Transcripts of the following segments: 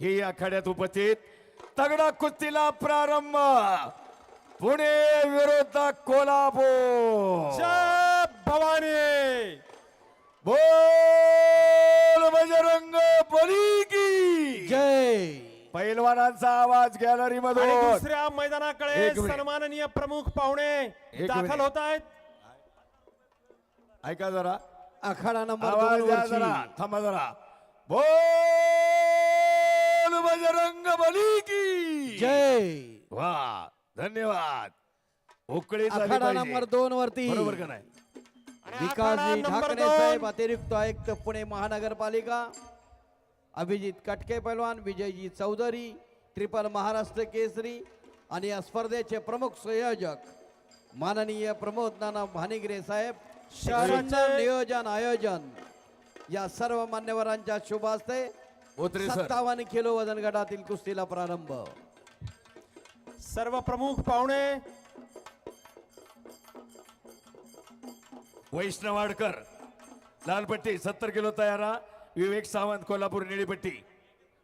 ही आखाड्यात उपस्थित तगडा कुस्तीला प्रारंभ. पुणे विरुद्ध कोल्हापूर. जय भवानी. बोल बजरंग बली की. जय. पैलवानांचा आवाज गॅलरी आणि मधून दुसऱ्या मैदानाकडे एक मिनिट. सन्माननीय प्रमुख पाहुणे दाखल मिनिट. होत आहेत ऐका जरा. आखाडा नंबर आवाज दोन द्या जरा. थांबा जरा. बोल बजरंग की. जय. वा धन्यवाद. उकळी झाली आखाडा पाहिजे. नंबर दोन वरती. बरोबर का नाही? विकासजी ठाकरे. साहेब अतिरिक्त आयुक्त पुणे महानगरपालिका. अभिजित कटके पैलवान विजयजी चौधरी ट्रिपल महाराष्ट्र केसरी आणि या स्पर्धेचे प्रमुख संयोजक माननीय प्रमोद नाना भानिग्रे साहेब. शहराचे- नियोजन आयोजन या सर्व मान्यवरांच्या शुभ हस्ते सर. सत्तावन्न किलो वजन गटातील कुस्तीला प्रारंभ. सर्व प्रमुख पाहुणे. वैष्णवाडकर लालपट्टी सत्तर किलो तयारा विवेक सावंत कोल्हापूर निळीपट्टी.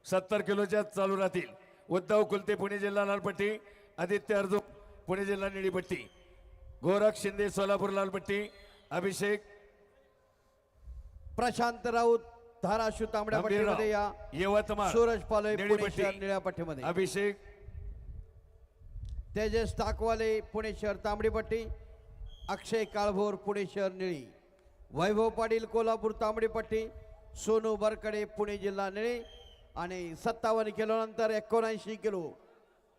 सत्तर किलोच्या चालू राहतील. उद्धव कुलते पुणे जिल्हा लालपट्टी. आदित्य अर्जुन पुणे जिल्हा निळीपट्टी. गोरख शिंदे सोलापूर लालपट्टी. अभिषेक. प्रशांत राऊत धाराशिव तांबड्या पट्टीमध्ये या यवतमाळ सूरज पालोय पुणे शहर निळ्या पट्टीमध्ये. अभिषेक तेजस टाकवाले पुणे शहर तांबडी पट्टी अक्षय काळभोर पुणे शहर निळी वैभव पाटील कोल्हापूर तांबडी पट्टी सोनू बरकडे पुणे जिल्हा निळी आणि सत्तावन्न किलो नंतर एकोणऐंशी किलो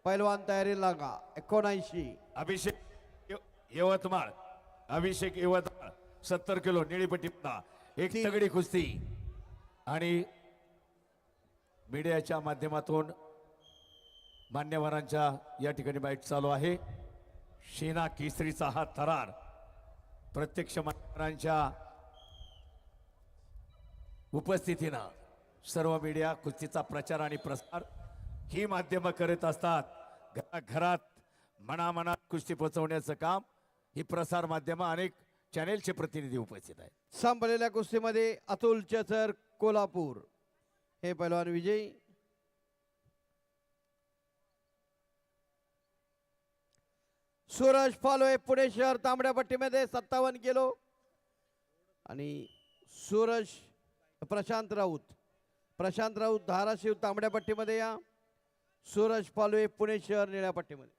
पैलवान तयारी लागा एकोणऐंशी. अभिषेक यव- यवतमाळ अभिषेक यवतमाळ सत्तर किलो निळीपट्टी एक तगडी कुस्ती. आणि मीडियाच्या माध्यमातून मान्यवरांच्या या ठिकाणी बाईट चालू आहे. शेना केसरीचा हा थरार प्रत्यक्ष मान्यवरांच्या उपस्थितीनं सर्व मीडिया कुस्तीचा प्रचार आणि प्रसार ही माध्यमं करत असतात. घराघरात मनामनात कुस्ती पोचवण्याचं काम ही प्रसार माध्यमं अनेक चॅनेलचे प्रतिनिधी उपस्थित आहेत. सांभलेल्या कुस्तीमध्ये अतुल चचर कोल्हापूर. हे पैलवान विजयी. सूरज फालोय पुणे शहर तांबड्या पट्टीमध्ये सत्तावन्न किलो. आणि सूरज प्रशांत राऊत. प्रशांत राऊत धाराशिव तांबड्या पट्टीमध्ये या. सूरज फालोय पुणे शहर निळ्या पट्टीमध्ये.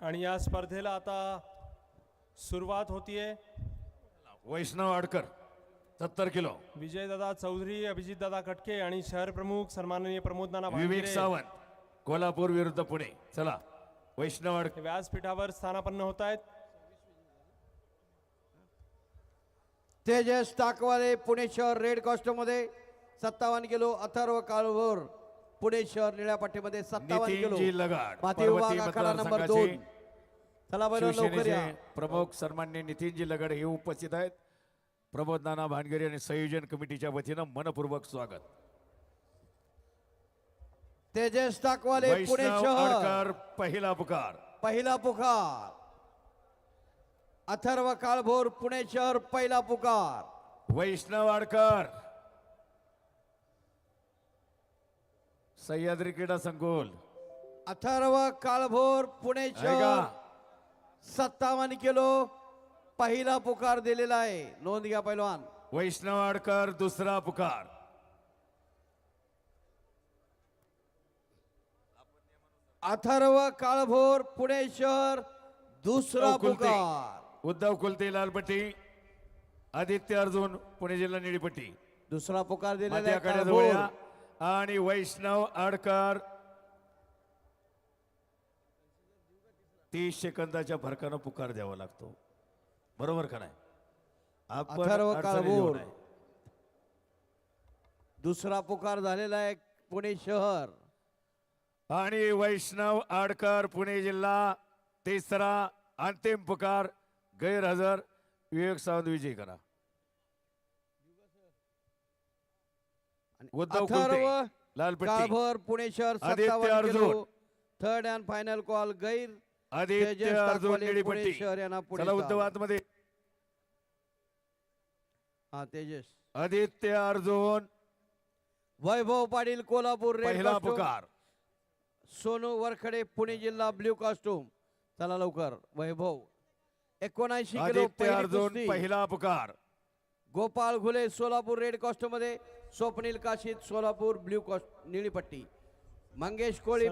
आणि या स्पर्धेला आता सुरुवात होतीये. वैष्णव आडकर सत्तर किलो. विजयदादा चौधरी अभिजितदादा कटके आणि शहर प्रमुख सन्माननीय प्रमोद नाना विवेक भांगिरे सावंत कोल्हापूर विरुद्ध पुणे. चला वैष्णव आडकर हे व्यासपीठावर स्थानापन्न होत आहेत तेजस टाकवाले पुणे शहर रेडमध्ये सत्तावन्न किलो अथर्व काळभोर पुणे शहर निळ्या पट्टीमध्ये सत्तावन्न किलो. नितीनजी लगाड माती विभाग पर्वती आखाडा नंबर दोन. चला बरं लवकर या. शिवसेनेचे प्रमुख सन्मान्य नितीनजी लगड हे उपस्थित आहेत. प्रमोद नाना भानगरे आणि संयोजन कमिटीच्या वतीनं मनपूर्वक स्वागत. तेजस टाकवाले पुणे वैष्णव शहर पहिला पुकार. पहिला पुकार. अथर्व काळभोर पुणे शहर पहिला पुकार. वैष्णव आडकर सह्याद्री क्रीडा संकुल. अथर्व काळभोर पुणे शहर ऐका सत्तावन्न किलो पहिला पुकार दिलेला आहे. नोंद घ्या पैलवान. वैष्णव आडकर दुसरा पुकार. अथर्व काळभोर पुणे शहर दुसरा कुलते. पुकार. उद्धव कुलते लालपट्टी. आदित्य अर्जुन पुणे जिल्हा निळीपट्टी. दुसरा पुकार दिलेला आहे काळभोर. आणि वैष्णव आडकर तीस सेकंदाच्या फरकानं पुकार द्यावा लागतो. बरोबर का नाही? आपण अथर्व काळभोर. दुसरा पुकार झालेला आहे पुणे शहर. आणि वैष्णव आडकर पुणे जिल्हा तिसरा अंतिम पुकार गैरहजर विवेक सावंत विजय करा. आणि उद्धव अथर्व कुलते, लालपट्टी. काळभोर पुणे शहर आदित्य सत्तावन्न Arjun. Kilo third and final call गैर आदित्य तेजस अर्जुन निळीपट्टी. चला. उद्धव आतमध्ये. हा तेजस. आदित्य अर्जुन. वैभव पाटील कोल्हापूर रेड पहिला. पुकार. सोनू वरखडे पुणे जिल्हा ब्ल्यू कॉस्ट्यूम चला लवकर. वैभव. एकोणऐंशी किलो आदित्य पहिली अर्जुन. पहिला पुकार. गोपाळ घुले सोलापूर रेड कॉस्ट्यूममध्ये. स्वप्नील काशीद सोलापूर ब्ल्यू कॉस्ट निळी पट्टी मंगेश कोळी